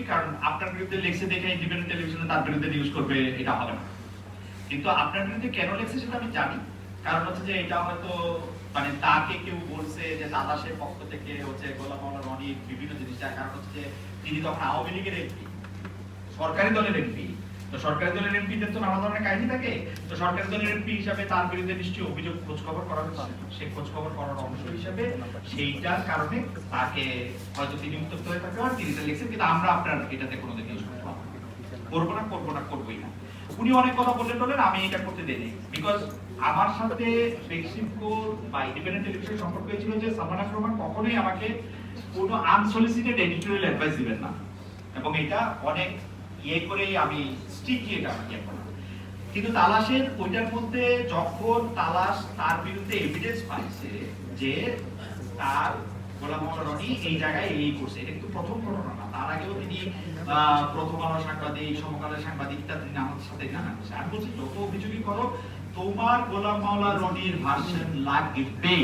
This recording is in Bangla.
কারণ? আপনার বিরুদ্ধে লেখছে দেখে ইন্ডিপেন্ডেন্ট টেলিভিশনে তার বিরুদ্ধে নিউজ করবে, এটা হবে না। কিন্তু আপনার বিরুদ্ধে কেন লেখছে সেটা আমি জানি। কারণ হচ্ছে যে এটা হয়তো মানে তাকে কেউ বলছে যে দাদাসের পক্ষ থেকে হচ্ছে গোলাম রনি বিভিন্ন জিনিস। কারণ হচ্ছে যে তিনি তখন আওয়ামী লীগের এমপি সরকারি দলের এমপি তো সরকারি দলের এমপিদের তো নানা ধরনের কাহিনী থাকে। তো সরকারি দলের এমপি হিসাবে তার বিরুদ্ধে নিশ্চয়ই অভিযোগ খোঁজ খবর করা হচ্ছে। সেই খোঁজ খবর করার অংশ হিসাবে সেইটার কারণে তাকে হয়তো তিনি উত্তপ্ত হয়ে থাকতে পারেন তিনি লিখছেন কিন্তু আমরা আপনার এটাতে কোনোদিন ইউজ করব না করব না করবোই না। উনি অনেক কথা বললেন আমি এটা করতে দেই বিকজ আমার সাথে বেক্সিমকো বা ইন্ডিপেন্ডেন্ট টেলিভিশন সম্পর্ক হয়েছিল যে সালমান আখ রহমান কখনোই আমাকে কোনো আনসলিসিটেড এডিটোরিয়াল অ্যাডভাইস দিবেন না। এবং এটা অনেক ইয়ে করেই আমি এটা ইয়ে কিন্তু তালাশের ওইটার মধ্যে যখন তালাশ তার বিরুদ্ধে এভিডেন্স পাইছে যে তার গোলাম রনি এই জায়গায় এই করছে এটা কিন্তু প্রথম ঘটনা না, তার আগেও তিনি প্রথম আলো সাংবাদিক সমকালের সাংবাদিক তিনি আমাদের সাথে জানা করছে আমি বলছি যত অভিযোগই করো, তোমার গোলাম মাওলা রনির ভার্সন লাগবে।